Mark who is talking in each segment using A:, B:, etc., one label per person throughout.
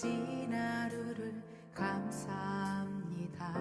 A: 지난 하루를 감사합니다.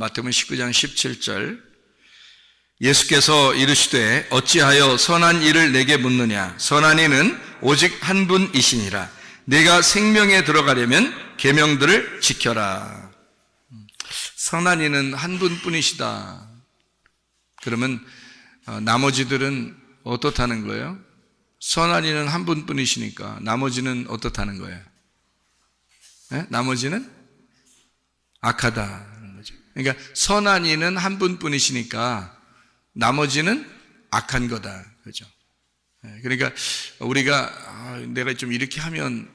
B: 마태복음 19장 17절 예수께서 이르시되 어찌하여 선한 일을 내게 묻느냐 선한 이는 오직 한 분이시니라 내가 생명에 들어가려면 계명들을 지켜라 선한 이는 한 분뿐이시다 그러면 어, 나머지들은 어떻다는 거예요? 선한 이는 한 분뿐이시니까 나머지는 어떻다는 거예요? 예? 나머지는 악하다는 거죠. 그러니까 선한 이는 한 분뿐이시니까 나머지는 악한 거다. 그죠? 예, 그러니까 우리가 아, 내가 좀 이렇게 하면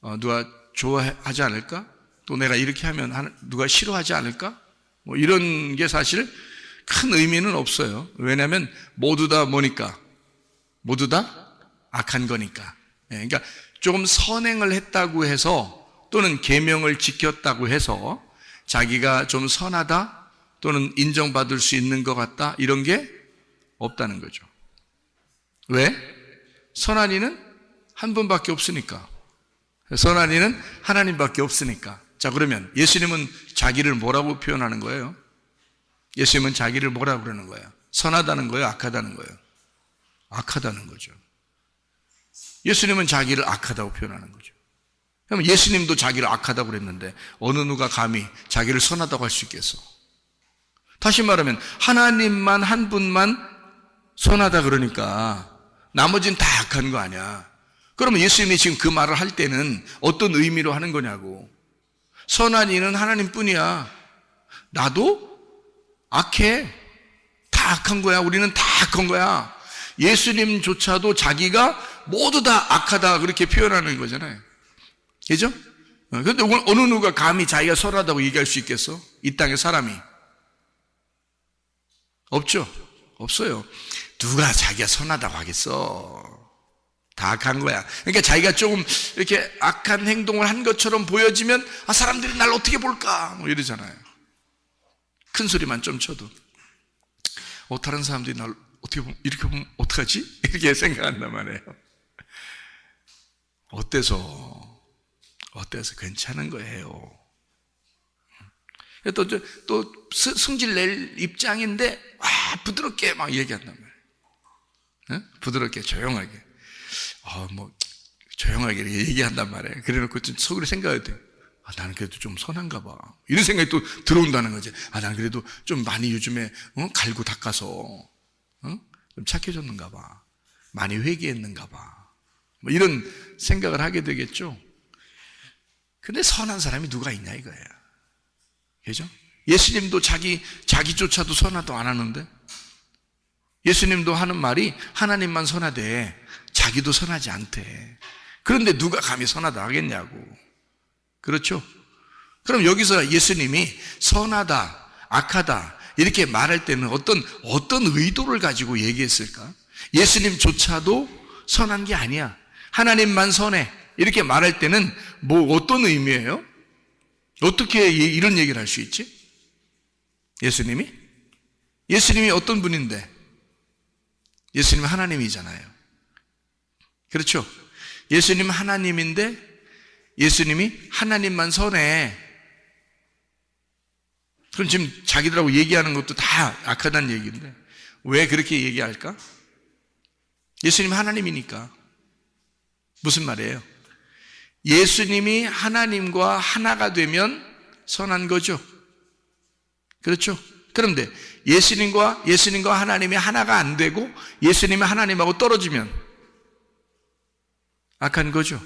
B: 어, 누가 좋아하지 않을까? 또 내가 이렇게 하면 누가 싫어하지 않을까? 뭐 이런 게 사실 큰 의미는 없어요. 왜냐하면 모두 다 뭐니까? 모두 다 악한 거니까. 예, 그러니까 조금 선행을 했다고 해서 또는 계명을 지켰다고 해서 자기가 좀 선하다 또는 인정받을 수 있는 것 같다 이런 게 없다는 거죠. 왜? 선한 이는 한 분밖에 없으니까. 선한 이는 하나님밖에 없으니까. 자, 그러면 예수님은 자기를 뭐라고 표현하는 거예요? 예수님은 자기를 뭐라고 그러는 거예요? 선하다는 거예요? 악하다는 거예요? 악하다는 거죠. 예수님은 자기를 악하다고 표현하는 거죠. 그럼 예수님도 자기를 악하다고 그랬는데 어느 누가 감히 자기를 선하다고 할 수 있겠어? 다시 말하면 하나님만 한 분만 선하다 그러니까 나머지는 다 악한 거 아니야. 그러면 예수님이 지금 그 말을 할 때는 어떤 의미로 하는 거냐고. 선한 이는 하나님 뿐이야. 나도 악해. 다 악한 거야. 우리는 다 악한 거야. 예수님조차도 자기가 모두 다 악하다 그렇게 표현하는 거잖아요. 그죠? 그런데 어느 누가 감히 자기가 선하다고 얘기할 수 있겠어? 이 땅의 사람이. 없죠? 없어요. 누가 자기가 선하다고 하겠어? 다 악한 거야. 그러니까 자기가 조금 이렇게 악한 행동을 한 것처럼 보여지면 아 사람들이 날 어떻게 볼까? 뭐 이러잖아요. 큰 소리만 좀 쳐도 어 다른 사람들이 날 어떻게 보면 이렇게 보면 어떡하지? 이렇게 생각한단 말이에요. 어때서 어때서 괜찮은 거예요. 또, 또, 또 스- 승질 낼 입장인데 와 부드럽게 막 얘기한단 말이에요. 응? 부드럽게 조용하게. 아, 뭐 조용하게 얘기한단 말이에요. 그래 놓고 좀 속으로 생각해야 돼. 아, 나는 그래도 좀 선한가 봐. 이런 생각이 또 들어온다는 거지. 아, 나는 그래도 좀 많이 요즘에 어? 갈고 닦아서 어? 좀 착해졌는가 봐. 많이 회개했는가 봐. 뭐 이런 생각을 하게 되겠죠. 근데 선한 사람이 누가 있냐 이거예요. 그죠? 예수님도 자기, 자기조차도 선하도 안 하는데, 예수님도 하는 말이 하나님만 선하되 자기도 선하지 않대. 그런데 누가 감히 선하다 하겠냐고. 그렇죠? 그럼 여기서 예수님이 선하다, 악하다, 이렇게 말할 때는 어떤, 어떤 의도를 가지고 얘기했을까? 예수님조차도 선한 게 아니야. 하나님만 선해. 이렇게 말할 때는 뭐 어떤 의미예요? 어떻게 이- 이런 얘기를 할 수 있지? 예수님이? 예수님이 어떤 분인데? 예수님은 하나님이잖아요. 그렇죠? 예수님 하나님인데 예수님이 하나님만 선해. 그럼 지금 자기들하고 얘기하는 것도 다 악하다는 얘기인데 왜 그렇게 얘기할까? 예수님 하나님이니까. 무슨 말이에요? 예수님이 하나님과 하나가 되면 선한 거죠. 그렇죠? 그런데 예수님과 예수님과 하나님이 하나가 안 되고 예수님이 하나님하고 떨어지면 악한 거죠.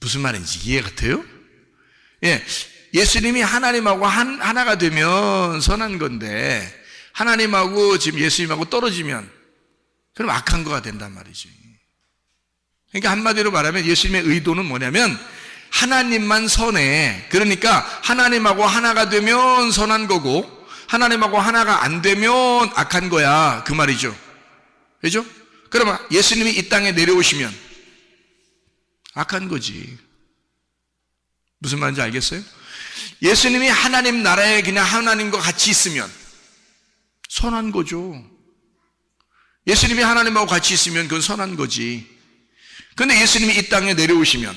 B: 무슨 말인지 이해가 돼요? 예. 예수님이 하나님하고 한, 하나가 되면 선한 건데 하나님하고 지금 예수님하고 떨어지면 그럼 악한 거가 된단 말이지. 그러니까 한마디로 말하면 예수님의 의도는 뭐냐면 하나님만 선해. 그러니까 하나님하고 하나가 되면 선한 거고 하나님하고 하나가 안 되면 악한 거야. 그 말이죠. 그죠? 그러면 예수님이 이 땅에 내려오시면 악한 거지. 무슨 말인지 알겠어요? 예수님이 하나님 나라에 그냥 하나님과 같이 있으면 선한 거죠. 예수님이 하나님하고 같이 있으면 그건 선한 거지. 근데 예수님이 이 땅에 내려오시면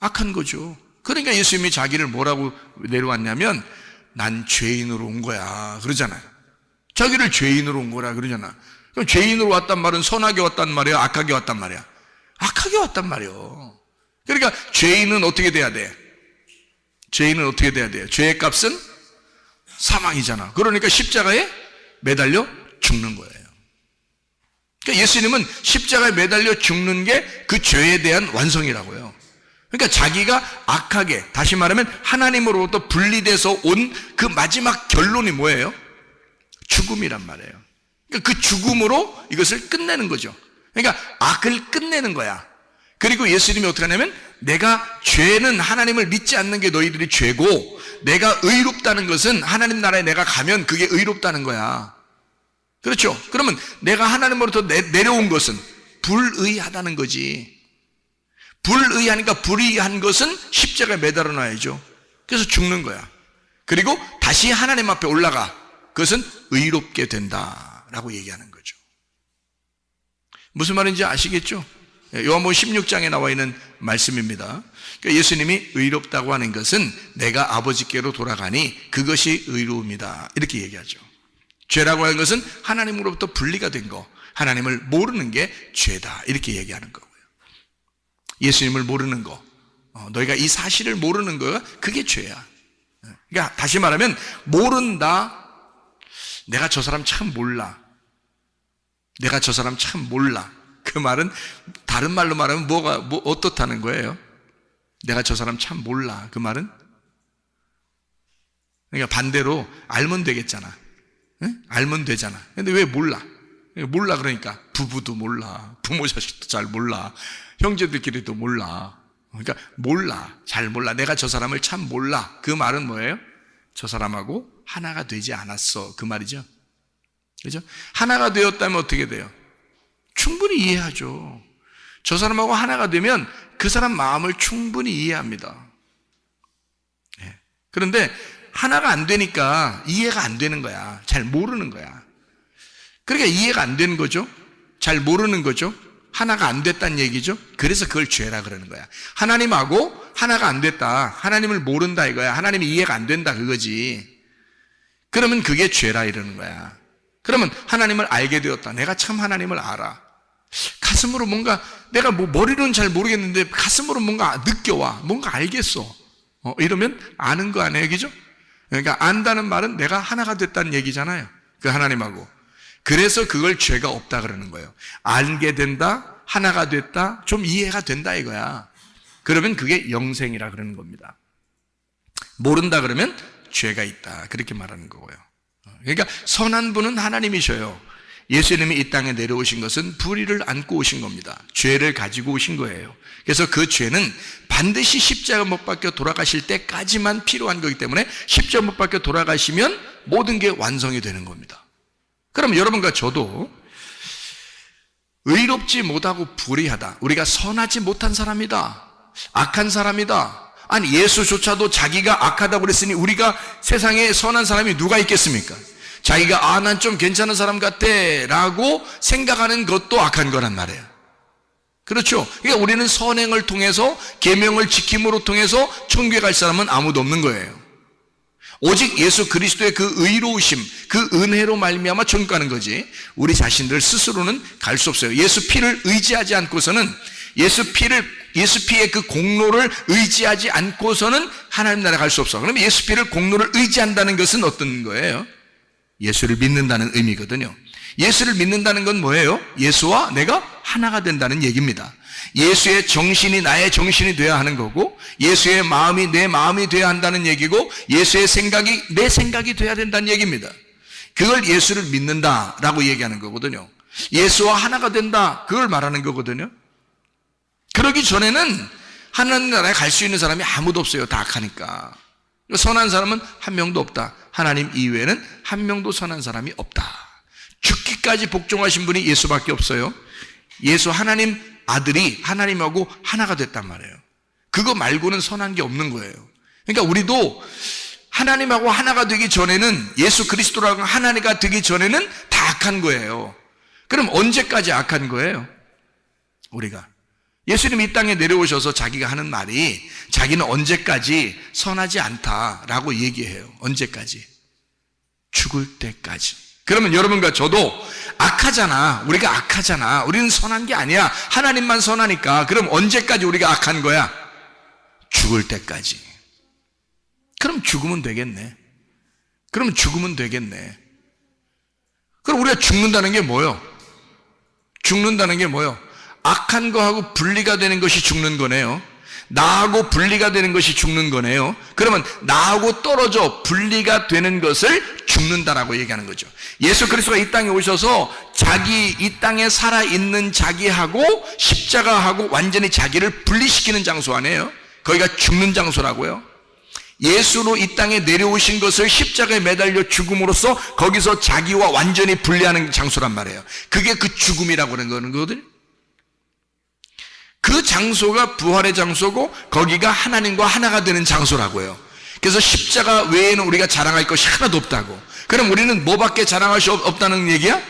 B: 악한 거죠. 그러니까 예수님이 자기를 뭐라고 내려왔냐면 난 죄인으로 온 거야. 그러잖아요. 자기를 죄인으로 온 거라 그러잖아. 그럼 죄인으로 왔단 말은 선하게 왔단 말이야, 악하게 왔단 말이야. 악하게 왔단 말이요. 그러니까 죄인은 어떻게 돼야 돼? 죄인은 어떻게 돼야 돼요? 죄의 값은 사망이잖아. 그러니까 십자가에 매달려 죽는 거예요. 그러니까 예수님은 십자가에 매달려 죽는 게 그 죄에 대한 완성이라고요. 그러니까 자기가 악하게, 다시 말하면 하나님으로부터 분리돼서 온 그 마지막 결론이 뭐예요? 죽음이란 말이에요. 그러니까 그 죽음으로 이것을 끝내는 거죠. 그러니까 악을 끝내는 거야. 그리고 예수님이 어떻게 하냐면 내가 죄는 하나님을 믿지 않는 게 너희들이 죄고 내가 의롭다는 것은 하나님 나라에 내가 가면 그게 의롭다는 거야. 그렇죠? 그러면 내가 하나님으로부터 내, 내려온 것은 불의하다는 거지. 불의하니까 불의한 것은 십자가에 매달아 놔야죠. 그래서 죽는 거야. 그리고 다시 하나님 앞에 올라가. 그것은 의롭게 된다라고 얘기하는 거죠. 무슨 말인지 아시겠죠? 예, 요한복음 16장에 나와 있는 말씀입니다. 그러니까 예수님이 의롭다고 하는 것은 내가 아버지께로 돌아가니 그것이 의로움이다. 이렇게 얘기하죠. 죄라고 하는 것은 하나님으로부터 분리가 된 거, 하나님을 모르는 게 죄다. 이렇게 얘기하는 거고요. 예수님을 모르는 거, 어, 너희가 이 사실을 모르는 거가 그게 죄야. 그러니까 다시 말하면 모른다. 내가 저 사람 참 몰라. 내가 저 사람 참 몰라. 그 말은 다른 말로 말하면 뭐가 뭐 어떻다는 거예요? 내가 저 사람 참 몰라. 그 말은 그러니까 반대로 알면 되겠잖아. 응? 알면 되잖아. 근데 왜 몰라? 몰라 그러니까 부부도 몰라. 부모 자식도 잘 몰라. 형제들끼리도 몰라. 그러니까 몰라. 잘 몰라. 내가 저 사람을 참 몰라. 그 말은 뭐예요? 저 사람하고 하나가 되지 않았어. 그 말이죠. 그죠? 하나가 되었다면 어떻게 돼요? 충분히 이해하죠. 저 사람하고 하나가 되면 그 사람 마음을 충분히 이해합니다. 예. 그런데 하나가 안 되니까 이해가 안 되는 거야. 잘 모르는 거야. 그러니까 이해가 안 되는 거죠. 잘 모르는 거죠. 하나가 안 됐다는 얘기죠. 그래서 그걸 죄라 그러는 거야. 하나님하고 하나가 안 됐다. 하나님을 모른다 이거야. 하나님이 이해가 안 된다 그거지. 그러면 그게 죄라 이러는 거야. 그러면 하나님을 알게 되었다. 내가 참 하나님을 알아. 가슴으로 뭔가 내가 뭐 머리로는 잘 모르겠는데 가슴으로 뭔가 느껴와. 뭔가 알겠어. 어, 이러면 아는 거 아니에요. 그죠? 그러니까 안다는 말은 내가 하나가 됐다는 얘기잖아요. 그 하나님하고. 그래서 그걸 죄가 없다 그러는 거예요. 알게 된다, 하나가 됐다, 좀 이해가 된다 이거야. 그러면 그게 영생이라 그러는 겁니다. 모른다 그러면 죄가 있다. 그렇게 말하는 거고요. 그러니까 선한 분은 하나님이셔요. 예수님이 이 땅에 내려오신 것은 불의를 안고 오신 겁니다. 죄를 가지고 오신 거예요. 그래서 그 죄는 반드시 십자가 못 박혀 돌아가실 때까지만 필요한 거기 때문에 십자가 못 박혀 돌아가시면 모든 게 완성이 되는 겁니다. 그럼 여러분과 저도 의롭지 못하고 불의하다. 우리가 선하지 못한 사람이다. 악한 사람이다. 아니 예수조차도 자기가 악하다고 그랬으니 우리가 세상에 선한 사람이 누가 있겠습니까? 자기가 아 난 좀 괜찮은 사람 같아 라고 생각하는 것도 악한 거란 말이에요. 그렇죠. 그러니까 우리는 선행을 통해서 계명을 지킴으로 통해서 천국에 갈 사람은 아무도 없는 거예요. 오직 예수 그리스도의 그 의로우심, 그 은혜로 말미암아 천국 가는 거지. 우리 자신들 스스로는 갈 수 없어요. 예수 피를 의지하지 않고서는 예수 피를 예수 피의 그 공로를 의지하지 않고서는 하나님 나라 갈 수 없어. 그럼 예수 피를 공로를 의지한다는 것은 어떤 거예요? 예수를 믿는다는 의미거든요. 예수를 믿는다는 건 뭐예요? 예수와 내가 하나가 된다는 얘기입니다. 예수의 정신이 나의 정신이 되어야 하는 거고, 예수의 마음이 내 마음이 되어야 한다는 얘기고, 예수의 생각이 내 생각이 되어야 된다는 얘기입니다. 그걸 예수를 믿는다라고 얘기하는 거거든요. 예수와 하나가 된다. 그걸 말하는 거거든요. 그러기 전에는 하나님 나라에 갈 수 있는 사람이 아무도 없어요. 다 악하니까. 선한 사람은 한 명도 없다. 하나님 이외에는 한 명도 선한 사람이 없다. 죽기까지 복종하신 분이 예수밖에 없어요. 예수 하나님 아들이 하나님하고 하나가 됐단 말이에요. 그거 말고는 선한 게 없는 거예요. 그러니까 우리도 하나님하고 하나가 되기 전에는 예수 그리스도라고 하나님가 되기 전에는 다 악한 거예요. 그럼 언제까지 악한 거예요? 우리가 예수님이 이 땅에 내려오셔서 자기가 하는 말이 자기는 언제까지 선하지 않다라고 얘기해요. 언제까지? 죽을 때까지. 그러면 여러분과 저도 악하잖아. 우리가 악하잖아. 우리는 선한 게 아니야. 하나님만 선하니까. 그럼 언제까지 우리가 악한 거야? 죽을 때까지. 그럼 죽으면 되겠네. 그럼 죽으면 되겠네. 그럼 우리가 죽는다는 게 뭐요? 죽는다는 게 뭐요? 악한 거하고 분리가 되는 것이 죽는 거네요. 나하고 분리가 되는 것이 죽는 거네요. 그러면 나하고 떨어져 분리가 되는 것을 죽는다라고 얘기하는 거죠. 예수 그리스도가 이 땅에 오셔서 자기 이 땅에 살아 있는 자기하고 십자가하고 완전히 자기를 분리시키는 장소 아니에요. 거기가 죽는 장소라고요. 예수로 이 땅에 내려오신 것을 십자가에 매달려 죽음으로써 거기서 자기와 완전히 분리하는 장소란 말이에요. 그게 그 죽음이라고 하는 거거든. 그 장소가 부활의 장소고 거기가 하나님과 하나가 되는 장소라고요. 그래서 십자가 외에는 우리가 자랑할 것이 하나도 없다고. 그럼 우리는 뭐밖에 자랑할 수 없- 없다는 얘기야?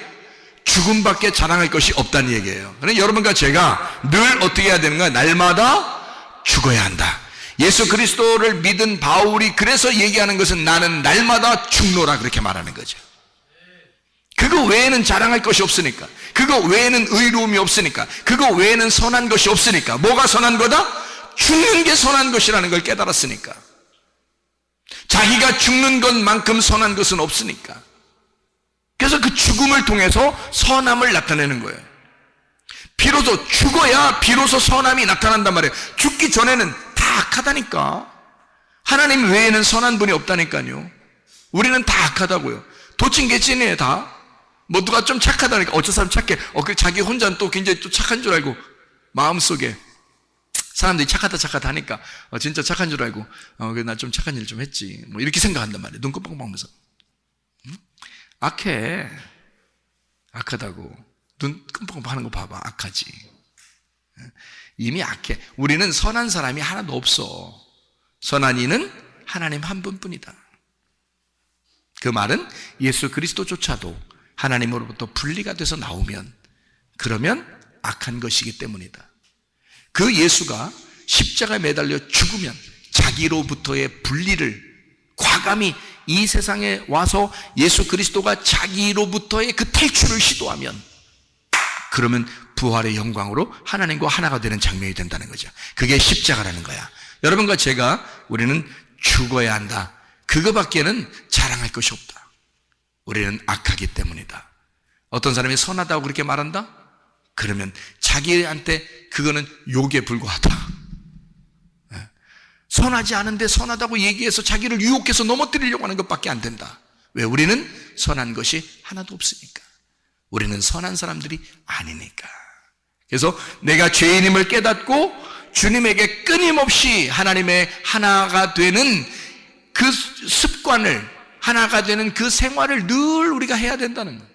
B: 죽음밖에 자랑할 것이 없다는 얘기예요. 그럼 여러분과 제가 늘 어떻게 해야 되는가? 날마다 죽어야 한다. 예수 그리스도를 믿은 바울이 그래서 얘기하는 것은 나는 날마다 죽노라 그렇게 말하는 거죠. 그거 외에는 자랑할 것이 없으니까. 그거 외에는 의로움이 없으니까. 그거 외에는 선한 것이 없으니까. 뭐가 선한 거다? 죽는 게 선한 것이라는 걸 깨달았으니까. 자기가 죽는 것만큼 선한 것은 없으니까. 그래서 그 죽음을 통해서 선함을 나타내는 거예요. 비로소 죽어야 비로소 선함이 나타난단 말이에요. 죽기 전에는 다 악하다니까. 하나님 외에는 선한 분이 없다니까요. 우리는 다 악하다고요. 도찐개찐이에요, 다. 뭐 누가 좀 착하다니까. 어저 사람 착해. 어, 그 자기 혼자 또 굉장히 또 착한 줄 알고 마음속에 사람들이 착하다 착하다 하니까 어, 진짜 착한 줄 알고 어, 나좀 착한 일 좀 했지. 뭐 이렇게 생각한단 말이에요. 눈곱 뻥뻥하면서. 응? 악해. 악하다고. 눈 끔뻑 하는 거 봐봐. 악하지. 이미 악해. 우리는 선한 사람이 하나도 없어. 선한 이는 하나님 한 분뿐이다. 그 말은 예수 그리스도조차도 하나님으로부터 분리가 돼서 나오면 그러면 악한 것이기 때문이다. 그 예수가 십자가에 매달려 죽으면 자기로부터의 분리를 과감히 이 세상에 와서 예수 그리스도가 자기로부터의 그 탈출을 시도하면 그러면 부활의 영광으로 하나님과 하나가 되는 장면이 된다는 거죠. 그게 십자가라는 거야. 여러분과 제가 우리는 죽어야 한다. 그거밖에는 자랑할 것이 없다. 우리는 악하기 때문이다. 어떤 사람이 선하다고 그렇게 말한다? 그러면 자기한테 그거는 욕에 불과하다. 예. 선하지 않은데 선하다고 얘기해서 자기를 유혹해서 넘어뜨리려고 하는 것밖에 안 된다. 왜? 우리는 선한 것이 하나도 없으니까. 우리는 선한 사람들이 아니니까. 그래서 내가 죄인임을 깨닫고 주님에게 끊임없이 하나님의 하나가 되는 그 습관을 하나가 되는 그 생활을 늘 우리가 해야 된다는 거예요.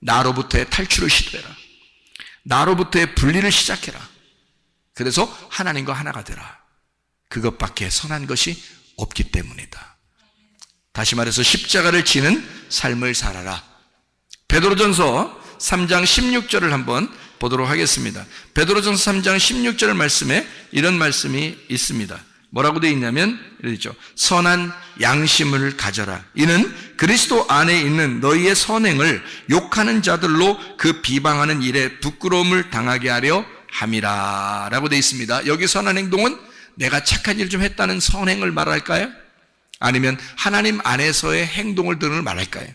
B: 나로부터의 탈출을 시도해라. 나로부터의 분리를 시작해라. 그래서 하나님과 하나가 되라. 그것밖에 선한 것이 없기 때문이다. 다시 말해서 십자가를 지는 삶을 살아라. 베드로전서 3장 16절을 한번 보도록 하겠습니다. 베드로전서 3장 16절 말씀에 이런 말씀이 있습니다. 뭐라고 되어 있냐면 이러죠. 선한 양심을 가져라. 이는 그리스도 안에 있는 너희의 선행을 욕하는 자들로 그 비방하는 일에 부끄러움을 당하게 하려 함이라라고 되어 있습니다. 여기 선한 행동은 내가 착한 일 좀 했다는 선행을 말할까요? 아니면 하나님 안에서의 행동을 들을 말할까요?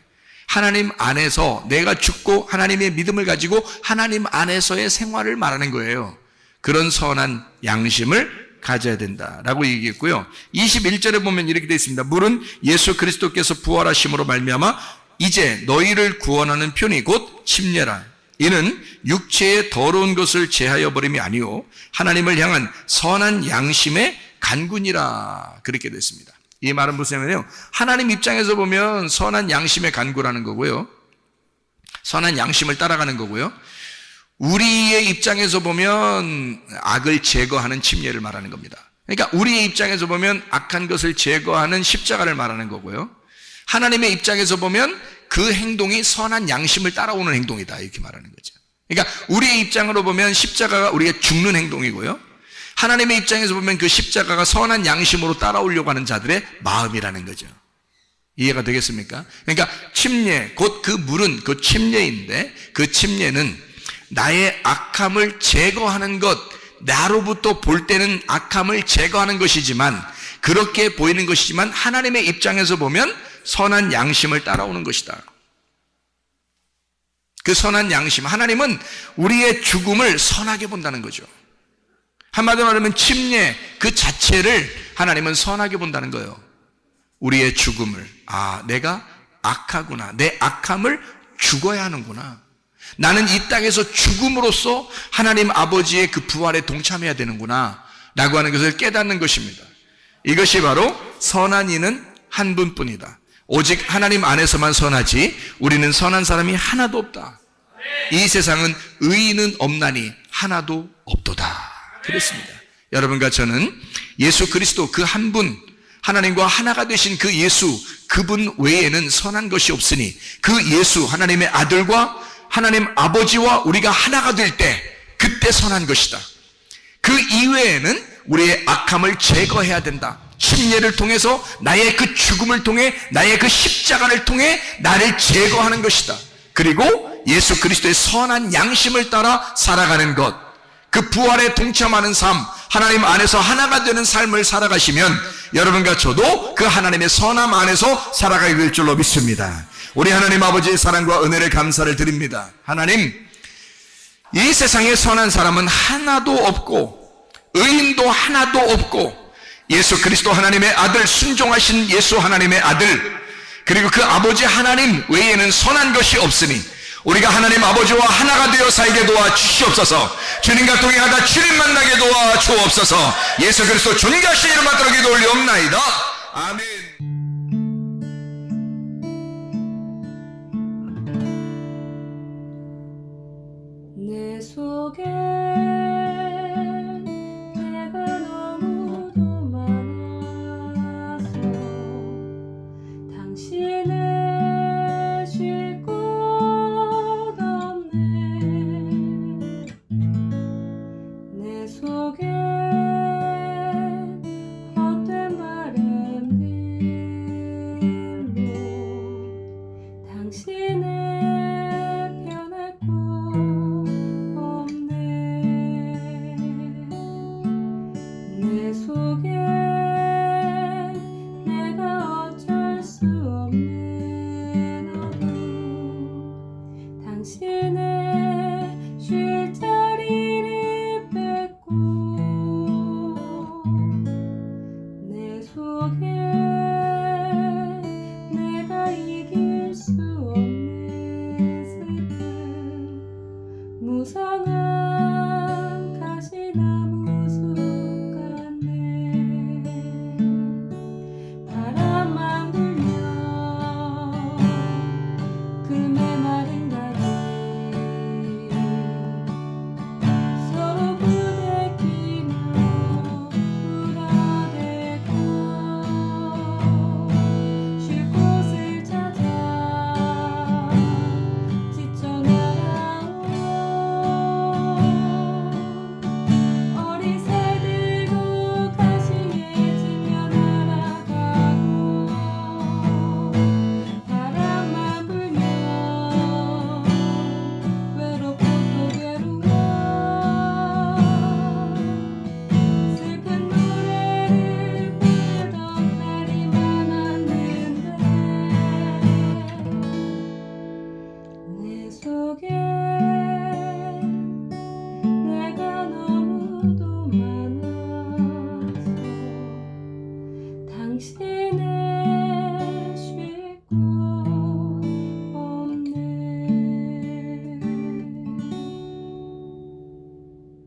B: 하나님 안에서 내가 죽고 하나님의 믿음을 가지고 하나님 안에서의 생활을 말하는 거예요. 그런 선한 양심을 가져야 된다라고 얘기했고요. 21절에 보면 이렇게 되어 있습니다. 물은 예수 그리스도께서 부활하심으로 말미암아 이제 너희를 구원하는 편이 곧 침례라. 이는 육체의 더러운 것을 제하여 버림이 아니요 하나님을 향한 선한 양심의 간군이라 그렇게 됐습니다. 이 말은 무슨 말이에요? 하나님 입장에서 보면 선한 양심의 간구라는 거고요. 선한 양심을 따라가는 거고요. 우리의 입장에서 보면 악을 제거하는 침례를 말하는 겁니다. 그러니까 우리의 입장에서 보면 악한 것을 제거하는 십자가를 말하는 거고요. 하나님의 입장에서 보면 그 행동이 선한 양심을 따라오는 행동이다. 이렇게 말하는 거죠. 그러니까 우리의 입장으로 보면 십자가가 우리가 죽는 행동이고요. 하나님의 입장에서 보면 그 십자가가 선한 양심으로 따라오려고 하는 자들의 마음이라는 거죠. 이해가 되겠습니까? 그러니까 침례, 곧 그 물은 그 침례인데 그 침례는 나의 악함을 제거하는 것, 나로부터 볼 때는 악함을 제거하는 것이지만 그렇게 보이는 것이지만 하나님의 입장에서 보면 선한 양심을 따라오는 것이다. 그 선한 양심, 하나님은 우리의 죽음을 선하게 본다는 거죠. 한마디로 말하면 침례 그 자체를 하나님은 선하게 본다는 거예요. 우리의 죽음을. 아, 내가 악하구나. 내 악함을 죽어야 하는구나. 나는 이 땅에서 죽음으로써 하나님 아버지의 그 부활에 동참해야 되는구나. 라고 하는 것을 깨닫는 것입니다. 이것이 바로 선한 이는 한 분뿐이다. 오직 하나님 안에서만 선하지 우리는 선한 사람이 하나도 없다. 이 세상은 의인은 없나니 하나도 없도다. 그랬습니다. 여러분과 저는 예수 그리스도 그 한 분, 하나님과 하나가 되신 그 예수, 그분 외에는 선한 것이 없으니 그 예수, 하나님의 아들과 하나님 아버지와 우리가 하나가 될 때 그때 선한 것이다. 그 이외에는 우리의 악함을 제거해야 된다. 침례를 통해서 나의 그 죽음을 통해 나의 그 십자가를 통해 나를 제거하는 것이다. 그리고 예수 그리스도의 선한 양심을 따라 살아가는 것. 그 부활에 동참하는 삶, 하나님 안에서 하나가 되는 삶을 살아가시면 여러분과 저도 그 하나님의 선함 안에서 살아가게 될 줄로 믿습니다. 우리 하나님 아버지의 사랑과 은혜를 감사를 드립니다. 하나님, 이 세상에 선한 사람은 하나도 없고 의인도 하나도 없고 예수 그리스도 하나님의 아들 순종하신 예수 하나님의 아들 그리고 그 아버지 하나님 외에는 선한 것이 없으니 우리가 하나님 아버지와 하나가 되어 살게 도와 주시옵소서. 주님과 동행하다 주님 만나게 도와 주옵소서. 예수 그리스도 존귀하신 이름 받들어 기도 올리옵나이다. 아멘
A: 내 당신의